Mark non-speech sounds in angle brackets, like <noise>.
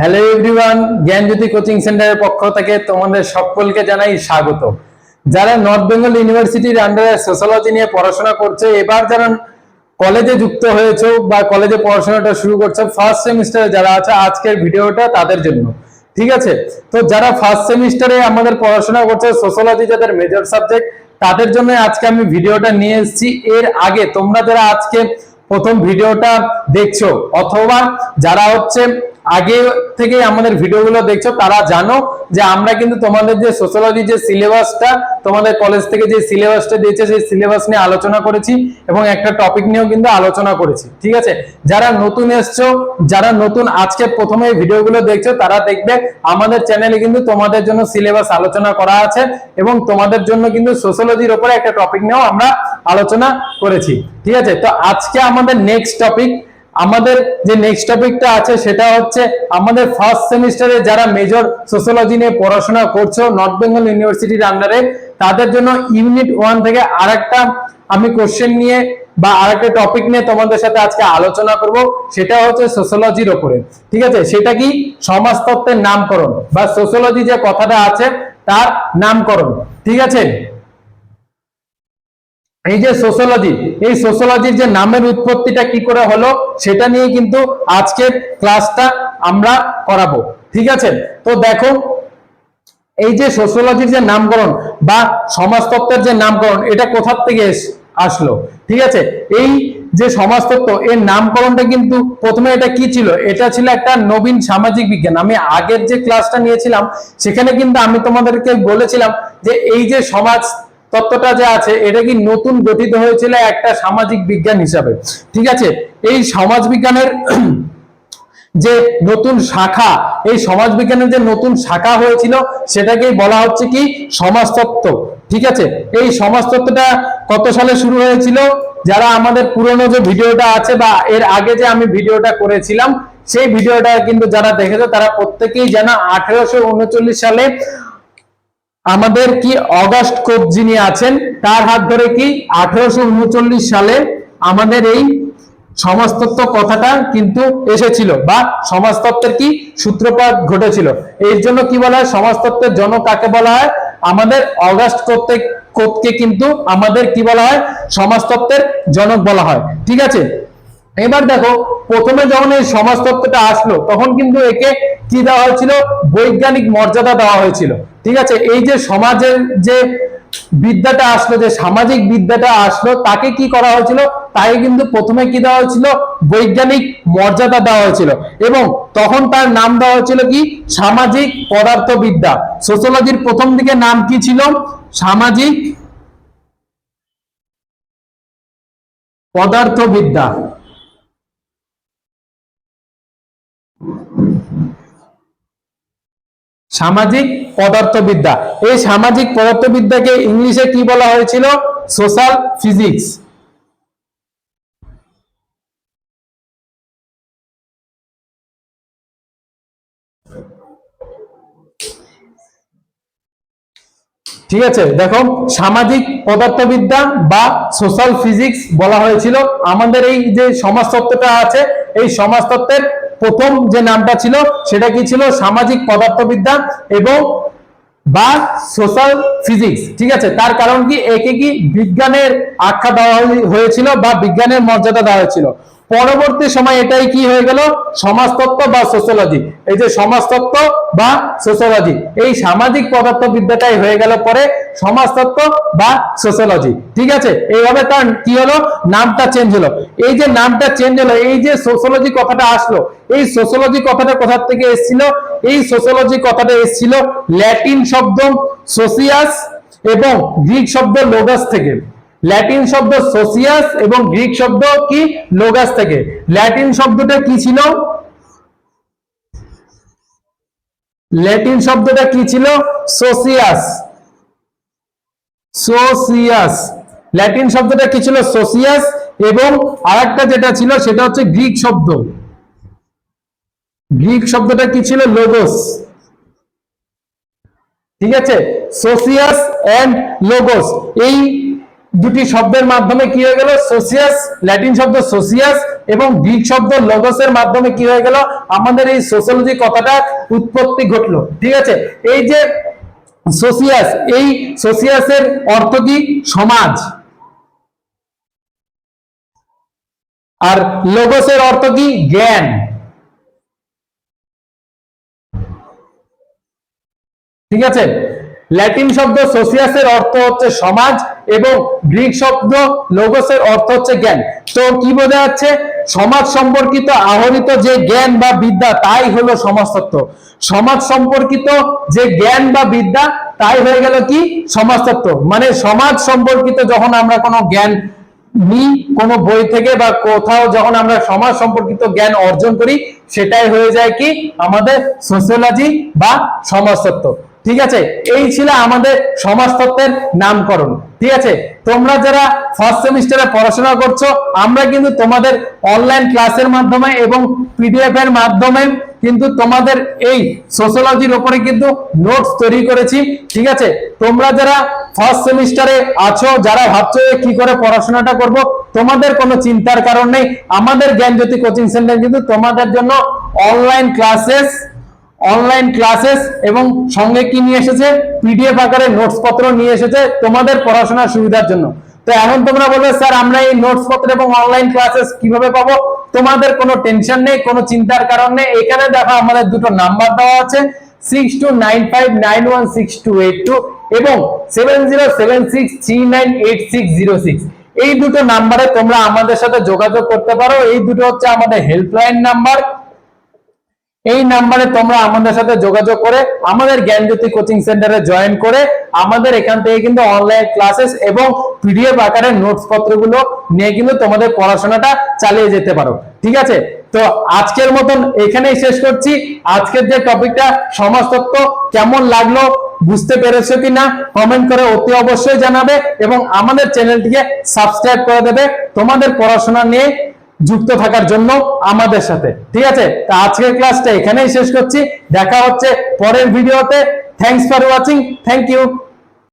Hello everyone জ্ঞানজ্যোতি coaching সেন্টারের পক্ষ থেকে তোমাদের সকলকে জানাই স্বাগত। যারা নর্থ বেঙ্গল ইউনিভার্সিটির আন্ডারে সোশ্যালজি নিয়ে পড়াশোনা করছে, এবার যারা কলেজে যুক্ত হয়েছে বা কলেজে পড়াশোনাটা শুরু করছে ফার্স্ট সেমিস্টারে যারা আছে, আজকের ভিডিওটা তাদের জন্য। ঠিক আছে? তো যারা ফার্স্ট সেমিস্টারে আমাদের পড়াশোনা করছে সোশ্যালজি যাদের মেজর সাবজেক্ট তাদের জন্য আজকে আমি ভিডিওটা নিয়ে এসেছি। এর আগে তোমরা যারা আজকে প্রথম ভিডিওটা দেখছ, অথবা যারা হচ্ছে আগে থেকে আমাদের ভিডিওগুলো দেখছ, তারা জানো যে আমরা কিন্তু তোমাদের যে সোশ্যোলজি যে সিলেবাসটা তোমাদের কলেজ থেকে যে সিলেবাসটা দিয়েছে, সেই সিলেবাস নিয়ে আলোচনা করেছি এবং একটা টপিক নিয়েও কিন্তু আলোচনা করেছি, ঠিক আছে? যারা নতুন এসছো, যারা নতুন আজকে প্রথমে ভিডিওগুলো দেখছ, তারা দেখবে আমাদের চ্যানেলে কিন্তু তোমাদের জন্য সিলেবাস আলোচনা করা আছে এবং তোমাদের জন্য কিন্তু সোশ্যোলজির উপরে একটা টপিক নিয়েও আমরা আলোচনা করেছি, ঠিক আছে? তো আজকে আমাদের নেক্সট টপিক আমাদের যে নেক্সট টপিকটা আছে সেটা হচ্ছে আমাদের ফার্স্ট সেমিস্টারে যারা মেজর সোশ্যোলজি নিয়ে পড়াশোনা করছ নর্থ বেঙ্গল ইউনিভার্সিটির আন্ডারে তাদের জন্য ইউনিট ওয়ান থেকে আরেকটা আমি কোশ্চেন নিয়ে বা আরেকটা টপিক নিয়ে তোমাদের সাথে আজকে আলোচনা করব, সেটা হচ্ছে সোশ্যোলজির ওপরে। ঠিক আছে? সেটা কি? সমাজতত্ত্বের নামকরণ বা সোশ্যোলজি যে কথাটা আছে, তার নামকরণ। ঠিক আছে? এই যে সোশ্যোলজি এই সোশ্যোলজির যে নামের উৎপত্তিটা কি করে হলো, সেটা নিয়ে কিন্তু আজকের ক্লাসটা আমরা করাবো। ঠিক আছে? তো দেখো, এই যে সোশ্যোলজির যে নামকরণ বা সমাজতত্ত্বের যে নামকরণ, এটা কোথার থেকে আসলো? ঠিক আছে? এই যে সমাজতত্ত্ব, এর নামকরণটা কিন্তু প্রথমে এটা কি ছিল? এটা ছিল একটা নবীন সামাজিক বিজ্ঞান। আমি আগের যে ক্লাসটা নিয়েছিলাম, সেখানে কিন্তু আমি তোমাদেরকে বলেছিলাম যে এই যে সমাজ তত্ত্বটা যে আছে, এটা কি নতুন গঠিত হয়েছিল একটা সামাজিক বিজ্ঞান হিসাবে? ঠিক আছে? এই সমাজ বিজ্ঞানের <clears throat> যে নতুন শাখা, এই সমাজ বিজ্ঞানের যে নতুন শাখা হয়েছিল, সেটাকেই বলা হচ্ছে কি সমাজতত্ত্ব। ঠিক আছে? এই সমাজতত্ত্বটা কত সালে শুরু হয়েছিল? যারা আমাদের পুরনো যে ভিডিওটা আছে বা এর আগে যে আমি ভিডিওটা করেছিলাম, সেই ভিডিওটা কিন্তু যারা দেখেছ, তারা প্রত্যেকেই জানা আঠেরোশো উনচল্লিশ সালে আমাদের কি অগাস্ট কোপ যিনি আছেন, তার হাত ধরে কি আঠারোশো উনচল্লিশ সালে আমাদের এই সমাজতত্ত্ব কথাটা কিন্তু এসেছিল বা সমাজতত্ত্বের কি সূত্রপাত ঘটেছিল? এর জন্য কি বলা হয়? সমাজতত্ত্বের জনক কাকে বলা হয়? আমাদের অগাস্ট করতে কোপকে কিন্তু আমাদের কি বলা হয়? সমাজতত্ত্বের জনক বলা হয়। ঠিক আছে? এবার দেখো, প্রথমে যখন এই সমাজতত্ত্বটা আসলো, তখন কিন্তু একে কি দেওয়া হয়েছিল? বৈজ্ঞানিক মর্যাদা দেওয়া হয়েছিল। ঠিক আছে? এই যে সমাজের যে বিদ্যাটা আসলো, যে সামাজিক বিদ্যাটা আসলো, তাকে কি করা হয়েছিল? তাকে কিন্তু প্রথমে কি দেওয়া হয়েছিল? বৈজ্ঞানিক মর্যাদা দেওয়া হয়েছিল। এবং তখন তার নাম দেওয়া হয়েছিল কি? সামাজিক পদার্থবিদ্যা। সোশ্যোলজির প্রথম দিকে নাম কি ছিল? সামাজিক পদার্থবিদ্যা। সামাজিক পদার্থবিদ্যা। এই সামাজিক পদার্থবিদ্যাকে ইংলিশে কি বলা হয়েছিল? সোশ্যাল ফিজিক্স ঠিক আছে? দেখো, সামাজিক পদার্থবিদ্যা বা সোশ্যাল ফিজিক্স বলা হয়েছিল। আমাদের এই যে সমাজতত্ত্বটা আছে, এই সমাজতত্ত্বের প্রথম যে নামটা ছিল, সেটা কি ছিল? সামাজিক পদার্থবিদ্যা এবং বা সোশ্যাল ফিজিক্স ঠিক আছে? তার কারণ কি? একে কি? বিজ্ঞানের আখ্যা দেওয়া হয়ে- হয়েছিল বা বিজ্ঞানের মর্যাদা দেওয়া হয়েছিল। পরবর্তী সময় এটাই কি হয়ে গেল? সমাজতত্ত্ব বা সোশ্যোলজি এই যে সমাজতত্ত্ব বা সোশ্যোলজি এই সামাজিক পদার্থবিদ্যাটাই হয়ে গেল পরে সমাজতত্ত্ব বা সোশ্যোলজি ঠিক আছে? এইভাবে তার কি হলো? নামটা চেঞ্জ হলো। এই যে নামটা চেঞ্জ হলো, এই যে সোশ্যোলজি কথাটা আসলো, এই সোশ্যোলজি কথাটা কোথা থেকে এসেছিল? এই সোশ্যোলজি কথাটা এসেছিল ল্যাটিন শব্দ সোসিয়াস এবং গ্রিক শব্দ লোগাস থেকে। ল্যাটিন শব্দ সোসিয়াস এবং গ্রিক শব্দ কি? লোগাস থেকে। ল্যাটিন শব্দটা কি ছিল? ল্যাটিন শব্দটা কি ছিল? সোসিয়াস। সোসিয়াস। ল্যাটিন শব্দটা কি ছিল? সোসিয়াস এবং আরেকটা যেটা ছিল সেটা হচ্ছে গ্রিক শব্দ। গ্রিক শব্দটা কি ছিল? লোগোস। ঠিক আছে? সোসিয়াস এন্ড লোগোস। এই দুটি শব্দের মাধ্যমে কি হয়ে গেল? সোসিয়াস, ল্যাটিন শব্দ সোসিয়াস এবং গ্রিক শব্দ লগোসের মাধ্যমে কি হয়ে গেল? আমাদের এই সোশ্যোলজি কথাটা উৎপত্তি ঘটলো। ঠিক আছে? এই যে সোসিয়াস, এই সোসিয়াসের অর্থ কি? সমাজ। আর লোগোসের অর্থ কি? জ্ঞান। ঠিক আছে? ল্যাটিন শব্দ সোসিয়াসের অর্থ হচ্ছে সমাজ। এবং গ্রিক শব্দ লোগোসের অর্থ হচ্ছে জ্ঞান। তো কি বোঝা যাচ্ছে? সমাজ সম্পর্কিত আহরিত যে জ্ঞান বা বিদ্যা, তাই হলো সমাজতত্ত্ব। সমাজ সম্পর্কিত যে জ্ঞান বা বিদ্যা, তাই হয়ে গেল কি? সমাজতত্ত্ব। মানে সমাজ সম্পর্কিত যখন আমরা কোনো জ্ঞান নি, কোনো বই থেকে বা কোথাও যখন আমরা সমাজ সম্পর্কিত জ্ঞান অর্জন করি, সেটাই হয়ে যায় কি? আমাদের সোসিওলজি বা সমাজতত্ত্ব। ঠিক আছে? এই ছিল আমাদের সমাজতত্ত্বের নামকরণ। ঠিক আছে? তোমরা যারা ফার্স্ট সেমিস্টারে পড়াশোনা করছ, আমরা কিন্তু তোমাদের অনলাইন ক্লাসের মাধ্যমে এবং পিডিএফ এর মাধ্যমে কিন্তু তোমাদের এই সোশ্যোলজির উপরে কিন্তু নোটস তৈরি করেছি। ঠিক আছে? তোমরা যারা ফার্স্ট সেমিস্টারে আছো, যারা ভাবছ যে কি করে পড়াশোনাটা করব, তোমাদের কোনো চিন্তার কারণ নেই। আমাদের জ্ঞানজ্যোতি কোচিং সেন্টার কিন্তু তোমাদের জন্য অনলাইন ক্লাসেস অনলাইন ক্লাসেস এবং সঙ্গে কি নিয়ে এসেছে? পিডিএফ আকারে নোটস পত্র নিয়ে এসেছে তোমাদের পড়াশোনার সুবিধার জন্য। তো এখন তোমরা বলবে, স্যার, আমরা এই নোটস পত্র এবং অনলাইন ক্লাসেস কীভাবে পাবো? তোমাদের কোনো টেনশন নেই, কোনো চিন্তার কারণ নেই। এখানে দেখো আমাদের দুটো নাম্বার দেওয়া আছে six two nine five nine one six two eight two এবং seven zero seven six three nine eight six zero six এই দুটো নাম্বারে তোমরা আমাদের সাথে যোগাযোগ করতে পারো। এই দুটো হচ্ছে আমাদের হেল্পলাইন নাম্বার এই নাম্বারে তোমরা আমাদের সাথে যোগাযোগ করে আমাদের জ্ঞানজ্যোতি কোচিং সেন্টারে জয়েন করে আমাদের এখান থেকে কিন্তু অনলাইন ক্লাসেস এবং পিডিএফ আকারে নোটস পত্রগুলো নিয়ে কিন্তু তোমাদের পড়াশোনাটা চালিয়ে যেতে পারো। ঠিক আছে? তো আজকের মতন এখানেই শেষ করছি। আজকের যে টপিকটা সমাজতত্ত্ব কেমন লাগল, বুঝতে পেরেছ কি না কমেন্ট করে অতি অবশ্যই জানাবে এবং আমাদের চ্যানেলটিকে সাবস্ক্রাইব করে দেবে। তোমাদের পড়াশোনা নিয়ে যুক্ত থাকার জন্য আমাদের সাথে। ঠিক আছে? তা আজকের ক্লাসটা এখানেই শেষ করছি। দেখা হচ্ছে পরের ভিডিওতে thanks for watching thank you